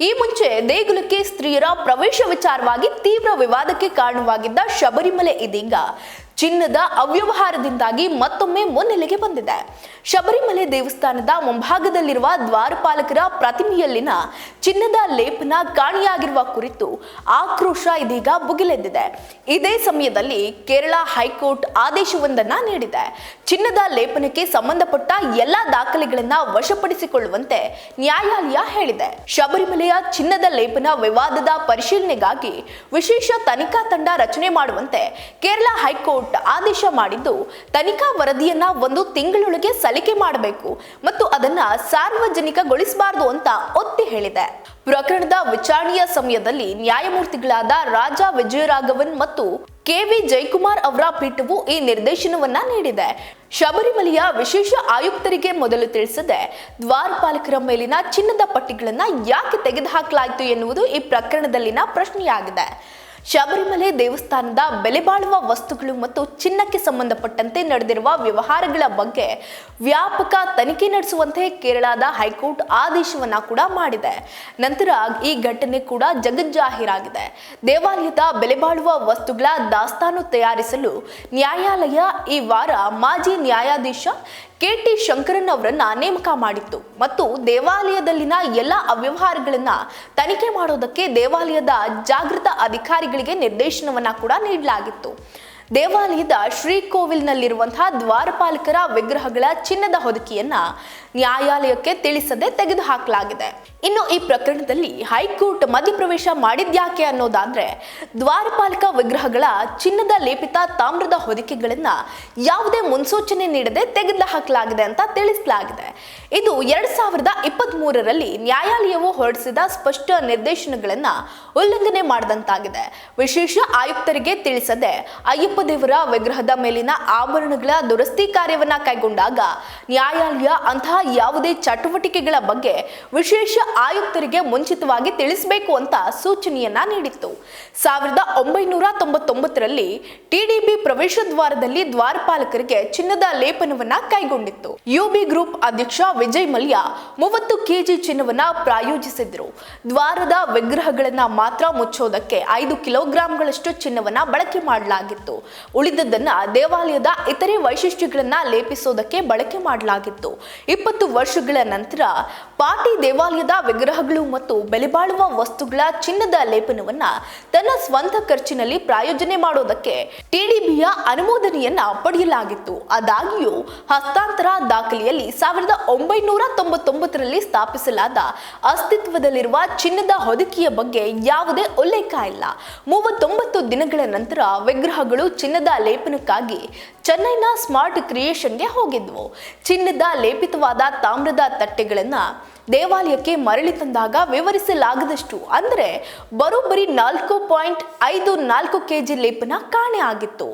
ಈ ಮುಂಚೆ ದೇಗುಲಕ್ಕೆ ಸ್ತ್ರೀಯರ ಪ್ರವೇಶ ವಿಚಾರವಾಗಿ ತೀವ್ರ ವಿವಾದಕ್ಕೆ ಕಾರಣವಾಗಿದ್ದ ಶಬರಿಮಲೆ ಇದೀಗ. ಚಿನ್ನದ ಅವ್ಯವಹಾರದಿಂದಾಗಿ ಮತ್ತೊಮ್ಮೆ ಮುನ್ನೆಲೆಗೆ ಬಂದಿದೆ. ಶಬರಿಮಲೆ ದೇವಸ್ಥಾನದ ಮುಂಭಾಗದಲ್ಲಿರುವ ದ್ವಾರಪಾಲಕರ ಪ್ರತಿಮೆಯಲ್ಲಿನ ಚಿನ್ನದ ಲೇಪನ ಕಾಣಿಯಾಗಿರುವ ಕುರಿತು ಆಕ್ರೋಶ ಇದೀಗ ಭುಗಿಲೆದ್ದಿದೆ. ಇದೇ ಸಮಯದಲ್ಲಿ ಕೇರಳ ಹೈಕೋರ್ಟ್ ಆದೇಶವೊಂದನ್ನ ನೀಡಿದೆ. ಚಿನ್ನದ ಲೇಪನಕ್ಕೆ ಸಂಬಂಧಪಟ್ಟ ಎಲ್ಲಾ ದಾಖಲೆಗಳನ್ನ ವಶಪಡಿಸಿಕೊಳ್ಳುವಂತೆ ನ್ಯಾಯಾಲಯ ಹೇಳಿದೆ. ಶಬರಿಮಲೆಯ ಚಿನ್ನದ ಲೇಪನ ವಿವಾದದ ಪರಿಶೀಲನೆಗಾಗಿ ವಿಶೇಷ ತನಿಖಾ ತಂಡ ರಚನೆ ಮಾಡುವಂತೆ ಕೇರಳ ಹೈಕೋರ್ಟ್ ಆದೇಶ ಮಾಡಿದ್ದು ತನಿಖಾ ವರದಿಯನ್ನ ಒಂದು ತಿಂಗಳೊಳಗೆ ಸಲಿಕೆ ಮಾಡಬೇಕು ಮತ್ತು ಅದನ್ನ ಸಾರ್ವಜನಿಕಗೊಳಿಸಬಾರದು ಅಂತ ಒತ್ತಿ ಹೇಳಿದೆ. ಪ್ರಕರಣದ ವಿಚಾರಣೆಯ ಸಮಯದಲ್ಲಿ ನ್ಯಾಯಮೂರ್ತಿಗಳಾದ ರಾಜಾ ವಿಜಯರಾಘವನ್ ಮತ್ತು ಕೆವಿ ಜಯಕುಮಾರ್ ಅವರ ಪೀಠವು ಈ ನಿರ್ದೇಶನವನ್ನ ನೀಡಿದೆ. ಶಬರಿಮಲೆಯ ವಿಶೇಷ ಆಯುಕ್ತರಿಗೆ ಮೊದಲು ತಿಳಿಸದೆ ದ್ವಾರಪಾಲಕರ ಮೇಲಿನ ಚಿನ್ನದ ಪಟ್ಟಿಗಳನ್ನ ಯಾಕೆ ತೆಗೆದುಹಾಕಲಾಯಿತು ಎನ್ನುವುದು ಈ ಪ್ರಕರಣದಲ್ಲಿನ ಪ್ರಶ್ನೆಯಾಗಿದೆ. ಶಬರಿಮಲೆ ದೇವಸ್ಥಾನದ ಬೆಲೆ ಬಾಳುವ ವಸ್ತುಗಳು ಮತ್ತು ಚಿನ್ನಕ್ಕೆ ಸಂಬಂಧಪಟ್ಟಂತೆ ನಡೆದಿರುವ ವ್ಯವಹಾರಗಳ ಬಗ್ಗೆ ವ್ಯಾಪಕ ತನಿಖೆ ನಡೆಸುವಂತೆ ಕೇರಳದ ಹೈಕೋರ್ಟ್ ಆದೇಶವನ್ನ ಕೂಡ ಮಾಡಿದೆ. ನಂತರ ಈ ಘಟನೆ ಕೂಡ ಜಗಜ್ಜಾಹೀರಾಗಿದೆ. ದೇವಾಲಯದ ಬೆಲೆ ಬಾಳುವ ವಸ್ತುಗಳ ದಾಸ್ತಾನು ತಯಾರಿಸಲು ನ್ಯಾಯಾಲಯ ಈ ವಾರ ಮಾಜಿ ನ್ಯಾಯಾಧೀಶ ಕೆಟಿ ಶಂಕರನ್ ಅವರನ್ನ ನೇಮಕ ಮಾಡಿತ್ತು. ಮತ್ತು ದೇವಾಲಯದಲ್ಲಿನ ಎಲ್ಲ ಅವ್ಯವಹಾರಗಳನ್ನ ತನಿಖೆ ಮಾಡೋದಕ್ಕೆ ದೇವಾಲಯದ ಜಾಗೃತ ಅಧಿಕಾರಿಗಳಿಗೆ ನಿರ್ದೇಶನವನ್ನ ಕೂಡ ನೀಡಲಾಗಿತ್ತು. ದೇವಾಲಯದ ಶ್ರೀಕೋವಿಲ್ನಲ್ಲಿರುವಂತಹ ದ್ವಾರಪಾಲಕರ ವಿಗ್ರಹಗಳ ಚಿನ್ನದ ಹೊದಿಕೆಯನ್ನ ನ್ಯಾಯಾಲಯಕ್ಕೆ ತಿಳಿಸದೆ ತೆಗೆದುಹಾಕಲಾಗಿದೆ. ಇನ್ನು ಈ ಪ್ರಕರಣದಲ್ಲಿ ಹೈಕೋರ್ಟ್ ಮಧ್ಯಪ್ರವೇಶ ಮಾಡಿದ್ಯಾಕೆ ಅನ್ನೋದಾದ್ರೆ ದ್ವಾರಪಾಲಕ ವಿಗ್ರಹಗಳ ಚಿನ್ನದ ಲೇಪಿತ ತಾಮ್ರದ ಹೊದಿಕೆಗಳನ್ನ ಯಾವುದೇ ಮುನ್ಸೂಚನೆ ನೀಡದೆ ತೆಗೆದು ಹಾಕಲಾಗಿದೆ ಅಂತ ತಿಳಿಸಲಾಗಿದೆ. ಇದು ಎರಡ್ ಸಾವಿರದ ಇಪ್ಪತ್ತ್ ಮೂರರಲ್ಲಿ ನ್ಯಾಯಾಲಯವು ಹೊರಡಿಸಿದ ಸ್ಪಷ್ಟ ನಿರ್ದೇಶನಗಳನ್ನ ಉಲ್ಲಂಘನೆ ಮಾಡಿದಂತಾಗಿದೆ. ವಿಶೇಷ ಆಯುಕ್ತರಿಗೆ ತಿಳಿಸದೆ ಅಯ್ಯಪ್ಪ ದೇವರ ವಿಗ್ರಹದ ಮೇಲಿನ ಆಭರಣಗಳ ದುರಸ್ತಿ ಕಾರ್ಯವನ್ನ ಕೈಗೊಂಡಾಗ ನ್ಯಾಯಾಲಯ ಅಂತಹ ಯಾವುದೇ ಚಟುವಟಿಕೆಗಳ ಬಗ್ಗೆ ವಿಶೇಷ ಆಯುಕ್ತರಿಗೆ ಮುಂಚಿತವಾಗಿ ತಿಳಿಸಬೇಕು ಅಂತ ಸೂಚನೆಯನ್ನ ನೀಡಿತ್ತು. ಸಾವಿರದ ಒಂಬೈನೂರ ತೊಂಬತ್ತೊಂಬತ್ತರಲ್ಲಿ ಟಿಡಿಬಿ ಪ್ರವೇಶ ದ್ವಾರದಲ್ಲಿ ದ್ವಾರಪಾಲಕರಿಗೆ ಚಿನ್ನದ ಲೇಪನವನ್ನ ಕೈಗೊಂಡಿತ್ತು. ಯುಬಿ ಗ್ರೂಪ್ ಅಧ್ಯಕ್ಷ ವಿಜಯ್ ಮಲ್ಯ ಮೂವತ್ತು ಕೆಜಿ ಚಿನ್ನವನ್ನ ಪ್ರಾಯೋಜಿಸಿದ್ರು. ದ್ವಾರದ ವಿಗ್ರಹಗಳನ್ನ ಮಾತ್ರ ಮುಚ್ಚೋದಕ್ಕೆ ಐದು ಕಿಲೋಗ್ರಾಂಗಳಷ್ಟು ಚಿನ್ನವನ್ನ ಬಳಕೆ ಮಾಡಲಾಗಿತ್ತು. ಉಳಿದದ್ದನ್ನ ದೇವಾಲಯದ ಇತರೆ ವೈಶಿಷ್ಟ್ಯಗಳನ್ನ ಲೇಪಿಸೋದಕ್ಕೆ ಬಳಕೆ ಮಾಡಲಾಗಿತ್ತು. ಇಪ್ಪತ್ತು ವರ್ಷಗಳ ನಂತರ ಪಾಟಿ ದೇವಾಲಯದ ವಿಗ್ರಹಗಳು ಮತ್ತು ಬೆಲೆಬಾಳುವ ವಸ್ತುಗಳ ಚಿನ್ನದ ಲೇಪನವನ್ನ ತನ್ನ ಸ್ವಂತ ಖರ್ಚಿನಲ್ಲಿ ಪ್ರಾಯೋಜನೆ ಮಾಡೋದಕ್ಕೆ ಟಿಡಿಬಿಯ ಅನುಮೋದನೆಯನ್ನ ಪಡೆಯಲಾಗಿತ್ತು. ಆದಾಗ್ಯೂ, ಹಸ್ತಾಂತರ ದಾಖಲೆಯಲ್ಲಿ ಸಾವಿರದ ಒಂಬೈನೂರ ತೊಂಬತ್ತೊಂಬತ್ತರಲ್ಲಿ ಸ್ಥಾಪಿಸಲಾದ ಅಸ್ತಿತ್ವದಲ್ಲಿರುವ ಚಿನ್ನದ ಹೊದಿಕೆಯ ಬಗ್ಗೆ ಯಾವುದೇ ಉಲ್ಲೇಖ ಇಲ್ಲ. ಮೂವತ್ತೊಂಬತ್ತು ದಿನಗಳ ನಂತರ ವಿಗ್ರಹಗಳು ಚಿನ್ನದ ಲೇಪನಕ್ಕಾಗಿ ಚೆನ್ನೈನ ಸ್ಮಾರ್ಟ್ ಕ್ರಿಯೇಷನ್ಗೆ ಹೋಗಿದ್ವು. ಚಿನ್ನದ ಲೇಪಿತವಾದ ತಾಮ್ರದ ತಟ್ಟೆಗಳನ್ನ ದೇವಾಲಯಕ್ಕೆ ಮರಳಿ ತಂದಾಗ ವಿವರಿಸಲಾಗದಷ್ಟು ಅಂದರೆ ಬರೋಬ್ಬರಿ ನಾಲ್ಕು ಪಾಯಿಂಟ್ ಐದು ನಾಲ್ಕು ಕೆಜಿ ಲೇಪನ ಕಾಣೆ ಆಗಿತ್ತು.